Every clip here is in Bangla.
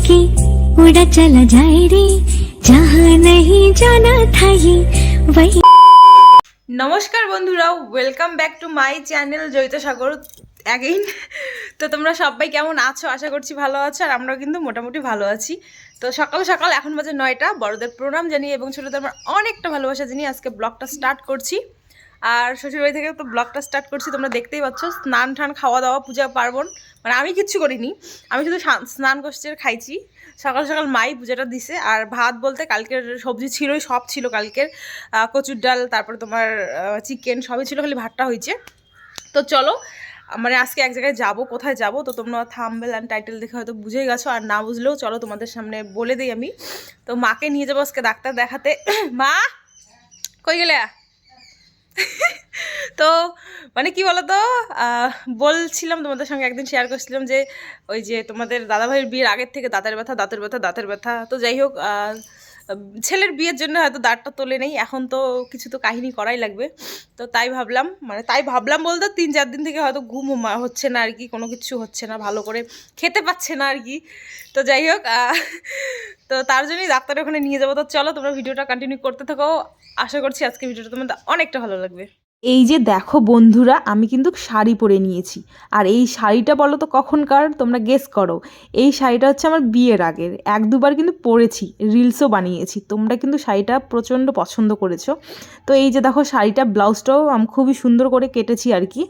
के उड़ा चला जाए रे जहाँ नहीं जाना था ये वही নমস্কার বন্ধুরা welcome back to my channel Joyita Sagar again তো তোমরা সবাই কেমন আছো আশা করছি ভালো আছো আর আমরাও কিন্তু মোটামুটি ভালো আছি তো সকাল সকাল এখন বাজে নয়টা বড়দের প্রণাম জানিয়ে এবং ছোটোদের আমার অনেকটা ভালোবাসা জানিয়ে আজকে ব্লগটা স্টার্ট করছি আর শ্বশুরবাড়ি থেকে তো ব্লগটা স্টার্ট করছি, তোমরা দেখতেই পাচ্ছ, স্নান টান খাওয়া দাওয়া, পূজা পার্বণ মানে আমি কিচ্ছু করিনি। আমি শুধু স্নান গোষ্ঠীর খাইছি। সকাল সকাল মাই পূজাটা দিছে, আর ভাত বলতে কালকের সবজি ছিলই, সব ছিল কালকের। কচুর ডাল, তারপরে তোমার চিকেন সবই ছিল, খালি ভাতটা হয়েছে। তো চলো মানে আজকে এক জায়গায় যাব, কোথায় যাব? তো তোমরা থাম্বেল অ্যান্ড টাইটেল দেখে হয়তো বুঝেই গেছো, আর না বুঝলেও চলো তোমাদের সামনে বলে দিই আমি। তো মাকে নিয়ে যাব আজকে ডাক্তার দেখাতে। মা, কই গেলে? তো মানে কি বলতো? বলছিলাম তোমাদের সঙ্গে, একদিন শেয়ার করছিলাম যে, ওই যে তোমাদের দাদাভাইয়ের বিয়ের আগের থেকে দাঁতের ব্যথা দাঁতের ব্যথা দাঁতের ব্যথা। তো যাই হোক ছেলের বিয়ের জন্য হয়তো দাঁড়টা তোলে নেই, এখন তো কিছু তো কাহিনী করাই লাগবে। তো তাই ভাবলাম মানে তাই ভাবলাম বলতে তিন চার দিন থেকে হয়তো ঘুম হচ্ছে না আর কি, কোনো কিছু হচ্ছে না, ভালো করে খেতে পাচ্ছে না আর কি। তো যাই হোক তো তার জন্যই ডাক্তারের ওখানে নিয়ে যাব। তো চলো তোমরা ভিডিওটা কন্টিনিউ করতে থাকো। আশা করছি আজকে ভিডিওটা তোমাদের অনেকটা ভালো লাগবে। এই যে দেখো বন্ধুরা, আমি কিন্তু শাড়ি পরে নিয়েছি। আর এই শাড়িটা বলো তো কখনকার, তোমরা গেস করো। এই শাড়িটা হচ্ছে আমার বিয়ের আগের। এক দুবার কিন্তু পরেছি রিলসও বানিয়েছি। তোমরা কিন্তু শাড়িটা প্রচণ্ড পছন্দ করেছ। তো এই যে দেখো শাড়িটা, ব্লাউজটাও আমি, খুবই সুন্দর করে কেটেছি আর কি।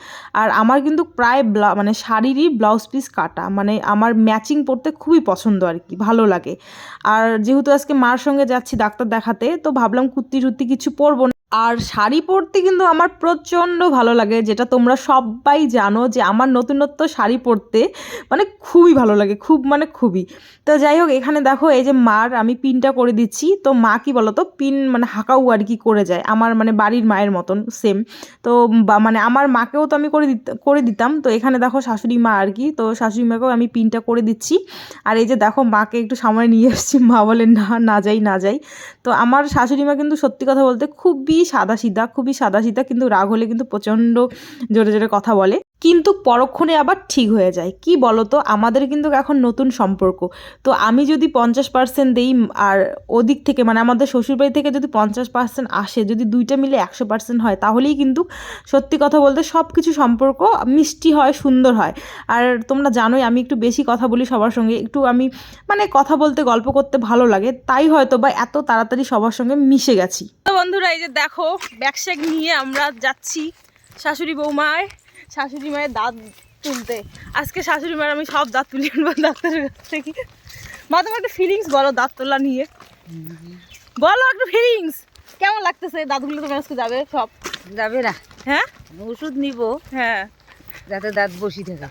আর আমার কিন্তু প্রায় ব্লা মানে শাড়িরই ব্লাউজ পিস কাটা। মানে আমার ম্যাচিং পরতে খুবই পছন্দ আর কি, ভালো লাগে। আর যেহেতু আজকে মার সঙ্গে যাচ্ছি ডাক্তার দেখাতে, তো ভাবলাম কুর্তি টুর্তি কিছু পরবো না। আর শাড়ি পরতে কিন্তু আমার প্রচণ্ড ভালো লাগে, যেটা তোমরা সবাই জানো যে আমার নতুনত্ব শাড়ি পরতে মানে খুবই ভালো লাগে, খুব মানে খুবই। তো যাই হোক, এখানে দেখো এই যে মার, আমি পিনটা করে দিচ্ছি। তো মা কি বলো তো পিন মানে হাঁকাউ আর কি করে যায়, আমার মানে বাড়ির মায়ের মতন সেম তো মানে আমার মাকেও তো আমি করে দিত, করে দিতাম। তো এখানে দেখো শাশুড়ি মা আর কি, তো শাশুড়ি মাকেও আমি পিনটা করে দিচ্ছি। আর এই যে দেখো মাকে একটু সামনে নিয়ে এসেছি, মা বলে, না না যাই না যাই। তো আমার শাশুড়ি মা কিন্তু সত্যি কথা বলতে খুবই সাদা সিধা খুবই সাদা সিধা কিন্তু রাগ হলে কিন্তু প্রচণ্ড জোরে জোরে কথা বলে। কিন্তু পরক্ষণে আবার ঠিক হয়ে যায়। কি বলো তো আমাদের কিন্তু এখন নতুন সম্পর্ক। তো আমি যদি পঞ্চাশ পার্সেন্ট দিই আর ওদিক থেকে মানে আমাদের শ্বশুরবাড়ি থেকে যদি পঞ্চাশ পার্সেন্ট আসে, যদি দুইটা মিলে একশো পার্সেন্ট হয়, তাহলেই কিন্তু সত্যি কথা বলতে সব কিছু সম্পর্ক মিষ্টি হয়, সুন্দর হয়। আর তোমরা জানোই, আমি একটু বেশি কথা বলি সবার সঙ্গে। একটু আমি মানে কথা বলতে, গল্প করতে ভালো লাগে। তাই হয়তো বা এত তাড়াতাড়ি সবার সঙ্গে মিশে গেছি। তো বন্ধুরা এই যে দেখো ব্যাগশ্যাগ নিয়ে আমরা যাচ্ছি শাশুড়ি বৌমায় শাশুড়ি মায়ের দাঁত তুলতে। আজকে শাশুড়ি মায়ের আমি সব দাঁত তুলে আনব ডাক্তারের কাছ থেকে। মা তোমার একটা ফিলিংস বলো দাঁত তোলা নিয়ে। বলো একটু ফিলিংস কেমন লাগতেছে? দাঁতগুলো তোমার আজকে যাবে সব? যাবে না। হ্যাঁ? ওষুধ নিব। হ্যাঁ। যাতে দাঁত বসি থাকে।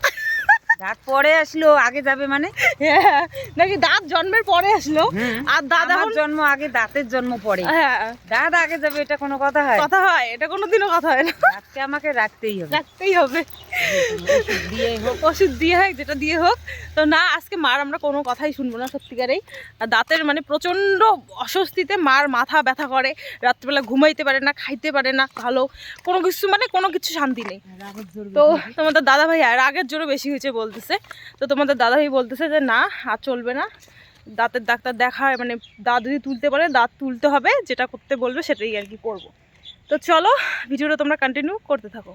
দাঁত পরে আসলো আগে যাবে মানে? নাকি দাঁত জন্মের পরে আসলো? আর আমার জন্ম আগে দাঁতের জন্ম পরে। হ্যাঁ। দাঁত আগে যাবে এটা কোনো কথা হয়? কথা হয় এটা কোনোদিনও কথা হয় না। দাঁতকে আমাকে রাখতেই হবে। রাখতেই হবে। ওষুধ দিয়ে হোক ওষুধ দিয়ে হোক যেটা দিয়ে হোক। তো না আজকে মার আমরা কোনো কথাই শুনব না সত্যিকারেই। দাঁতের মানে প্রচণ্ড অস্বস্তিতে মার মাথা ব্যথা করে রাত্রিবেলা ঘুমাইতে পারে না খাইতে পারে না ভালো। কোনো কিছু মানে কোনো কিছু শান্তি নেই। তো তোমাদের দাদা ভাই আর আগের জোরও বেশি হয়েছে বলতেছে। তো তোমাদের দাদা ভাই বলতেছে যে না আর চলবে না। দাঁতের ডাক্তার দেখা মানে দাঁত যদি তুলতে পারে দাঁত তুলতে হবে যেটা করতে বলবে সেটাই আর কি করব। তো চলো ভিডিওটা তোমরা কন্টিনিউ করতে থাকো।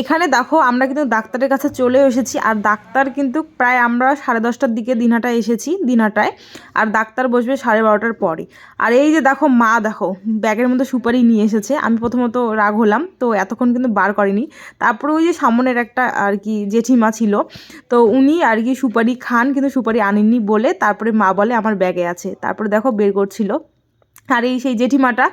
এখানে দেখো, আমরা কিন্তু ডাক্তারের কাছে চলে এসেছি, আর ডাক্তার কিন্তু প্রায় আমরা সাড়ে দশটার দিকে দিনহাটায় এসেছি, দিনহাটায়, আর ডাক্তার বসবে সাড়ে বারোটার পরে। আর এই যে দেখো, মা দেখো, ব্যাগের মধ্যে সুপারি নিয়ে এসেছে, আমি প্রথমত রাগ হলাম, তো এতক্ষণ কিন্তু বার করেনি। তারপরে ওই যে সামনের একটা আর কি জেঠিমা ছিল, তো উনি আর কি সুপারি খান, কিন্তু সুপারি আনেননি বলে তারপরে মা বলে আমার ব্যাগে আছে। তারপরে দেখো বের করছিল। আর এই সেই জেঠিমাটা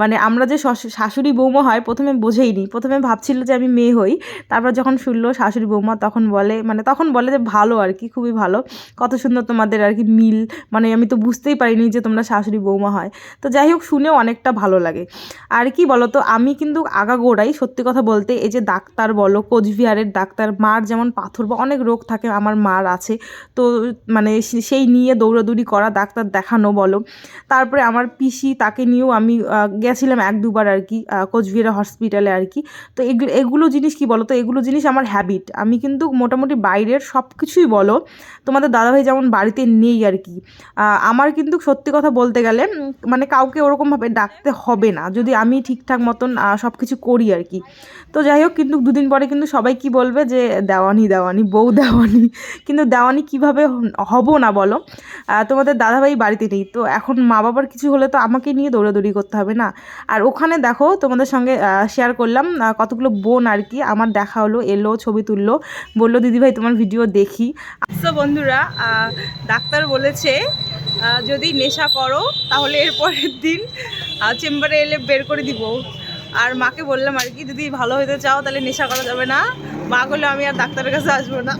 মানে আমরা যে শাশুড়ি বৌমা হয়, প্রথমে বোঝেইনি। প্রথমে ভাবছিল যে আমি মেয়ে হই। তারপর যখন শুনলো শাশুড়ি বৌমা, তখন বলে মানে তখন বলে যে ভালো আর কি, খুবই ভালো। কত সুন্দর তোমাদের আর কি মিল। মানে আমি তো বুঝতেই পারিনি যে তোমরা শাশুড়ি বৌমা হয়। তো যাই হোক, শুনেও অনেকটা ভালো লাগে। আর কি বলো তো আমি কিন্তু আগাগোড়াই সত্যি কথা বলতে, এই যে ডাক্তার বলো, কোচবিহারের ডাক্তার, মার যেমন পাথর বা অনেক রোগ থাকে, আমার মার আছে। তো মানে সেই নিয়ে দৌড়াদৌড়ি করা, ডাক্তার দেখানো বলো। তারপরে আমার পিসি পিসি তাকে নিয়েও আমি গেছিলাম এক দুবার আর কি কোচবিহার হসপিটালে আর কি। তো এগুলো এগুলো জিনিস কি বলো তো এগুলো জিনিস আমার হ্যাবিট আমি কিন্তু মোটামুটি বাইরের সব কিছুই বলো, তোমাদের দাদাভাই যেমন বাড়িতে নেই আর কি আমার কিন্তু সত্যি কথা বলতে গেলে মানে কাউকে ওরকমভাবে ডাকতে হবে না। যদি আমি ঠিকঠাক মতন সব কিছু করি আর কি। তো যাই হোক, কিন্তু দুদিন পরে কিন্তু সবাই কি বলবে যে, দেওয়ানি দেওয়ানি, বউ দেওয়ানি। কিন্তু দেওয়ানি কীভাবে হব না বলো? তোমাদের দাদাভাই বাড়িতে নেই। তো এখন মা বাবার কিছু হলে তো আমাকে নিয়ে দৌড়াদৌড়ি করতে হবে, না? আর ওখানে দেখো তোমাদের সঙ্গে শেয়ার করলাম কতগুলো বোন আর কি আমার দেখা হলো, এলো, ছবি তুললো, বলল দিদিভাই তোমার ভিডিও দেখি। তো বন্ধুরা ডাক্তার বলেছে যদি নেশা করো, তাহলে এর পরের দিন চেম্বারে এলে বের করে দিব। আর মাকে বললাম আর কি যদি ভালো হতে চাও, তাহলে নেশা করা যাবে না। মা বলল, আমি আর ডাক্তারের কাছে আসব না।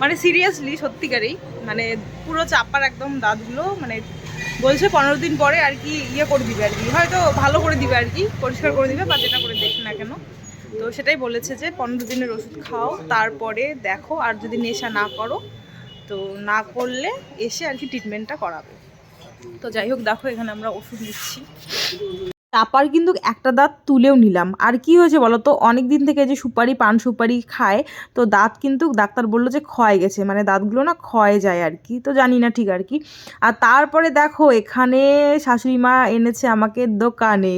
মানে সিরিয়াসলি সত্যিকারেই। মানে পুরো চাপার একদম দাঁতগুলো মানে বলছে পনেরো দিন পরে আর কি ইয়ে করে দিবে আর কি। হয়তো ভালো করে দিবে আর কি, পরিষ্কার করে দিবে, বা যেটা করে দেখ না কেন। তো সেটাই বলেছে যে পনেরো দিনের ওষুধ খাও, তারপরে দেখো আর যদি নেশা না করো, তো না করলে এসে আর কি ট্রিটমেন্টটা করাবে। তো যাই হোক, দেখো এখানে আমরা ওষুধ নিচ্ছি। চাপার কিন্তু একটা দাঁত তুলেও নিলাম। আর কি হয়েছে বলো তো অনেক দিন থেকে যে সুপারি, পান সুপারি খায়, তো দাঁত কিন্তু ডাক্তার বলল যে ক্ষয় গেছে। মানে দাঁতগুলো না ক্ষয়ে যায় আর কি, তো জানি না ঠিক আর কি। আর তারপরে দেখো, এখানে শাশুড়ি মা এনেছে আমাকে দোকানে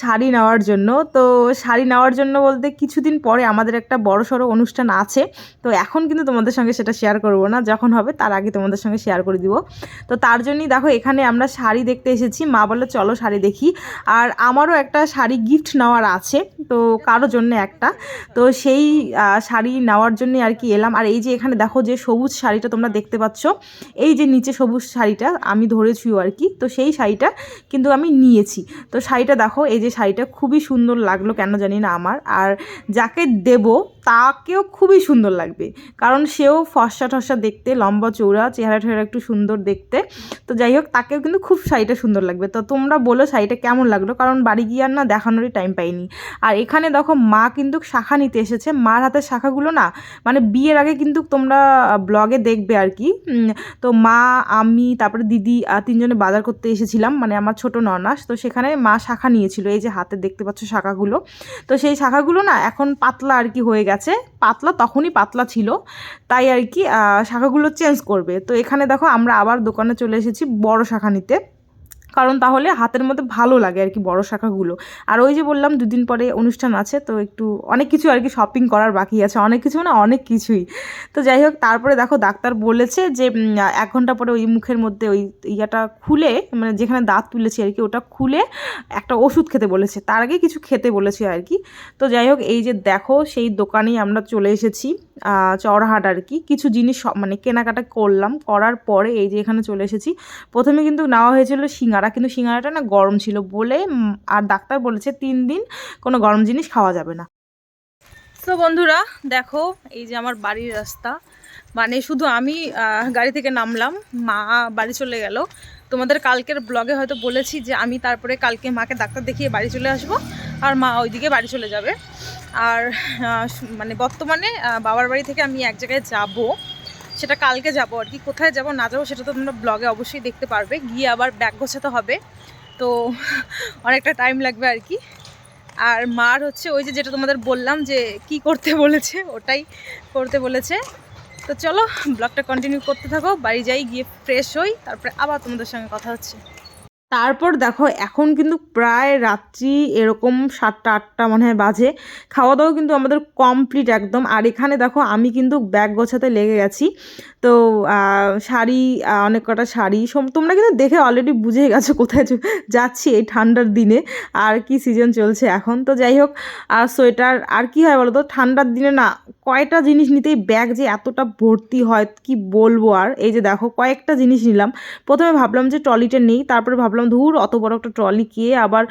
শাড়ি নেওয়ার জন্য। তো শাড়ি নেওয়ার জন্য বলতে কিছুদিন পরে আমাদের একটা বড় সড়ো অনুষ্ঠান আছে। তো এখন কিন্তু তোমাদের সঙ্গে সেটা শেয়ার করব না। যখন হবে তার আগে তোমাদের সঙ্গে শেয়ার করে দিব। তো তার জন্যই দেখো, এখানে আমরা শাড়ি দেখতে এসেছি। মা বলল, চলো শাড়ি দেখি। আর আমারও একটা শাড়ি গিফট নেওয়ার আছে, তো কারও জন্য একটা। তো সেই শাড়ি নেওয়ার জন্য আর কি এলাম। আর এই যে এখানে দেখো যে সবুজ শাড়িটা তোমরা দেখতে পাচ্ছ, এই যে নিচে সবুজ শাড়িটা আমি ধরেছিও আর কি, তো সেই শাড়িটা কিন্তু আমি নিয়েছি। তো শাড়িটা দেখো, এই যে শাড়িটা খুবই সুন্দর লাগল কেন জানি না আমার। আর যাকে দেব তাকেও খুবই সুন্দর লাগবে। কারণ সেও ফর্সা টর্সা দেখতে, লম্বা চৌড়া চেহারা টেহারা একটু সুন্দর দেখতে। তো যাই হোক, তাকেও কিন্তু খুব শাড়িটা সুন্দর লাগবে। তো তোমরা বলো শাড়িটা কেমন লাগল? কারণ বাড়ি গিয়ে আর না দেখানোরই টাইম পাইনি। আর এখানে দেখো, মা কিন্তু শাখা নিতে এসেছে। মার হাতের শাখাগুলো না মানে বিয়ের আগে কিন্তু তোমরা ব্লগে দেখবে আর কি। তো মা, আমি, তারপরে দিদি তিনজনে বাজার করতে এসেছিলাম। মানে আমার ছোট ননাস। তো সেখানে মা শাখা নিয়েছিল। এই যে হাতে দেখতে পাচ্ছ শাখাগুলো। তো সেই শাখাগুলো না এখন পাতলা আর কি হয়ে গেছে। পাতলা, তখনই পাতলা ছিল। তাই আর কি শাখাগুলো চেঞ্জ করবে। তো এখানে দেখো আমরা আবার দোকানে চলে এসেছি বড় শাখা নিতে। কারণ তাহলে হাতের মধ্যে ভালো লাগে আর কি বড় শাখাগুলো। আর ওই যে বললাম দুদিন পরে অনুষ্ঠান আছে, তো একটু অনেক কিছু আর কি শপিং করার বাকি আছে। অনেক কিছু মানে অনেক কিছুই। তো যাই হোক, তারপরে দেখো ডাক্তার বলেছে যে এক ঘণ্টা পরে ওই মুখের মধ্যে ওই ইয়াটা খুলে মানে যেখানে দাঁত তুলেছি আর কি, ওটা খুলে একটা ওষুধ খেতে বলেছে। তার আগে কিছু খেতে বলেছে আর কি। তো যাই হোক, এই যে দেখো, সেই দোকানেই আমরা চলে এসেছি চড়হাট আর কি। কিছু জিনিস মানে কেনাকাটা করলাম। করার পরে এই যে এখানে চলে এসেছি। প্রথমে কিন্তু নেওয়া হয়েছিল সিঙ্গারা। কিন্তু সিঙ্গারাটা না গরম ছিল বলে আর ডাক্তার বলেছে তিন দিন কোনো গরম জিনিস খাওয়া যাবে না। তো বন্ধুরা, দেখো, এই যে আমার বাড়ির রাস্তা। মানে শুধু আমি গাড়ি থেকে নামলাম, মা বাড়ি চলে গেল। তোমাদের কালকের ব্লগে হয়তো বলেছি যে আমি তারপরে কালকে মাকে ডাক্তার দেখিয়ে বাড়ি চলে আসব, আর মা ওইদিকে বাড়ি চলে যাবে। আর মানে বর্তমানে বাবার বাড়ি থেকে আমি এক জায়গায় যাব। সেটা কালকে যাব আর কি। কোথায় যাব না যাব সেটা তো তোমরা ব্লগে অবশ্যই দেখতে পারবে। গিয়ে আবার ব্যাগ গোছাতে হবে। তো অনেকটা টাইম লাগবে আর কি। আর মার হচ্ছে ওই যে যেটা তোমাদের বললাম যে কি করতে বলেছে, ওটাই করতে বলেছে। তো চলো ব্লগটা কন্টিনিউ করতে থাকো, বাড়ি যাই, গিয়ে ফ্রেশ হই, তারপরে আবার তোমাদের সঙ্গে কথা হচ্ছে। তারপর দেখো, এখন কিন্তু প্রায় রাত্রি এরকম সাতটা, আটটা মনে হয় বাজে। খাওয়া দাওয়া কিন্তু আমাদের কমপ্লিট একদম। আর এখানে দেখো, আমি কিন্তু ব্যাগ গোছাতে লেগে গেছি। তো শাড়ি অনেক কটা শাড়ি সম- তোমরা কিন্তু দেখে অলরেডি বুঝে গেছো কোথায় যাচ্ছি এই ঠান্ডার দিনে। আর কি সিজন চলছে এখন। তো যাই হোক আর সোয়েটার, আর কি হয় বলো তো ঠান্ডার দিনে না কয়টা জিনিস নিতেই ব্যাগ যে এতটা ভর্তি হয়, কি বলব আর? এই যে দেখো, কয়েকটা জিনিস নিলাম। প্রথমে ভাবলাম যে ট্রলিটা নেই, তারপরে ভাবলাম ধুর, অত বড় একটা ট্রলি কে আবার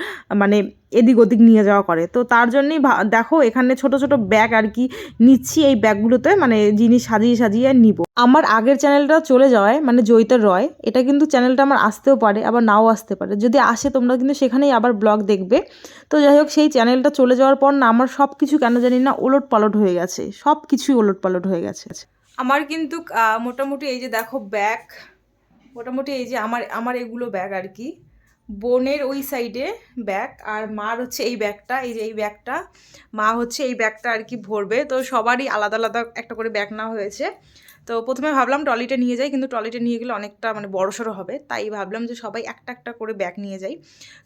মানে এদিক ওদিক নিয়ে যাওয়া করে। তো তার জন্যই দেখো এখানে ছোট ছোট ব্যাগ আর কি নিচ্ছি এই ব্যাগগুলোতে মানে জিনিস সাজিয়ে সাজিয়ে নিব। আমার আগের চ্যানেলটা চলে যাওয়ায় মানে জয়িতার রয়, এটা কিন্তু চ্যানেলটা আমার আসতেও পারে, আবার নাও আসতে পারে। যদি আসে তোমরা কিন্তু সেখানেই আবার ব্লগ দেখবে। তো যাই হোক, সেই চ্যানেলটা চলে যাওয়ার পর না আমার সব কিছু কেন জানি না ওলট পালট হয়ে গেছে সব কিছুই ওলট পালট হয়ে গেছে। আমার কিন্তু মোটামুটি এই যে দেখো ব্যাগ মোটামুটি এই যে আমার আমার এগুলো ব্যাগ আর কি। বোনের ওই সাইডে ব্যাগ আর মার হচ্ছে এই ব্যাগটা এই যে এই ব্যাগটা মা হচ্ছে এই ব্যাগটা আর কি ভরবে। তো সবারই আলাদা আলাদা একটা করে ব্যাগ নেওয়া হয়েছে। তো প্রথমে ভাবলাম ট্রলিটা নিয়ে যাই, কিন্তু ট্রলিটা নিয়ে গেলে অনেকটা মানে বড়সড় হবে। তাই ভাবলাম যে সবাই একটা একটা করে ব্যাগ নিয়ে যাই।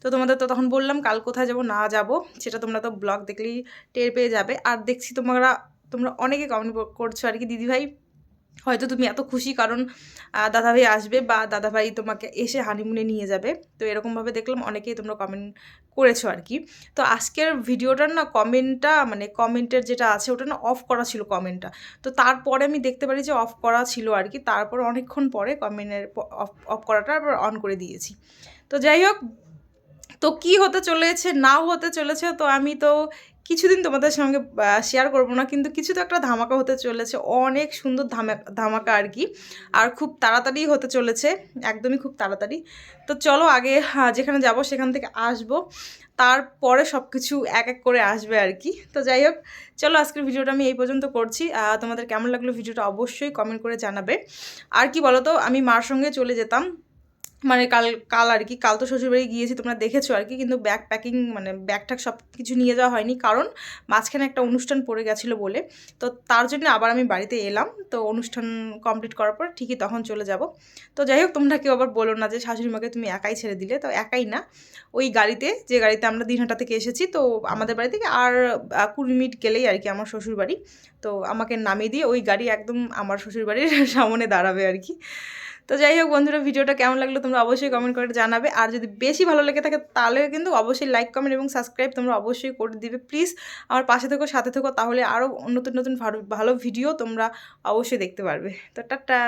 তো তোমাদের তো তখন বললাম, কাল কোথায় যাব না যাব, সেটা তোমরা তো ব্লগ দেখলেই টের পেয়ে যাবে। আর দেখছি তোমরা তোমরা অনেকে কমেন্ট করছ আর কি, দিদিভাই। হয়তো তুমি এত খুশি কারণ দাদাভাই আসবে বা দাদাভাই তোমাকে এসে হানিমুনে নিয়ে যাবে। তো এরকমভাবে দেখলাম অনেকেই তোমরা কমেন্ট করেছ আর কি। তো আজকের ভিডিওটার না কমেন্টটা মানে কমেন্টের যেটা আছে ওটা না অফ করা ছিল কমেন্টটা তো তারপরে আমি দেখতে পারি যে অফ করা ছিল আর কি। তারপর অনেকক্ষণ পরে কমেন্টের অফ অফ করাটা আবার অন করে দিয়েছি। তো যাই হোক, তো কি হতে চলেছে, নাও হতে চলেছে, তো আমি তো কিছুদিন তোমাদের সঙ্গে শেয়ার করব না, কিন্তু কিছু তো একটা ধামাকা হতে চলেছে, অনেক সুন্দর ধামা, ধামাকা আর কি, আর খুব তাড়াতাড়ি হতে চলেছে, একদমই খুব তাড়াতাড়ি। তো চলো আগে যেখানে যাব সেখান থেকে আসব, তারপরে সব কিছু এক এক করে আসবে আর কি। তো যাই হোক, চলো আজকের ভিডিওটা আমি এই পর্যন্ত করছি তোমাদের কেমন লাগল ভিডিওটা অবশ্যই কমেন্ট করে জানাবে। আর কি বলো তো আমি মার সঙ্গে চলে যেতাম মানে কাল কাল আর কি, কাল তো শ্বশুরবাড়ি গিয়েছি, তোমরা দেখেছ আর কি, কিন্তু ব্যাগ প্যাকিং মানে ব্যাগ ট্যাগ সব কিছু নিয়ে যাওয়া হয়নি, কারণ মাঝখানে একটা অনুষ্ঠান পড়ে গেছিল বলে। তো তার জন্য আবার আমি বাড়িতে এলাম, তো অনুষ্ঠান কমপ্লিট করার পর ঠিকই তখন চলে যাব। তো যাই হোক, তোমরা কেউ আবার বলো না যে শাশুড়ি মাকে তুমি একাই ছেড়ে দিলে, তো একাই না। ওই গাড়িতে, যে গাড়িতে আমরা দিনহাটা থেকে এসেছি, তো আমাদের বাড়ি থেকে আর কুড়ি মিনিট গেলেই আর কি আমার শ্বশুরবাড়ি। তো আমাকে নামিয়ে দিয়ে ওই গাড়ি একদম আমার শ্বশুরবাড়ির সামনে দাঁড়াবে আর কি। তো যাই হোক বন্ধুরা, ভিডিওটা কেমন লাগল তোমরা অবশ্যই কমেন্ট করে জানাবে। আর যদি বেশি ভালো লেগে থাকে, তাহলে কিন্তু অবশ্যই লাইক কমেন্ট এবং সাবস্ক্রাইব তোমরা অবশ্যই করে দিবে। প্লিজ আমার পাশে থেকো, সাথে থেকো, তাহলে আরও নতুন নতুন ভালো- ভিডিও তোমরা অবশ্যই দেখতে পারবে। তো টাটা!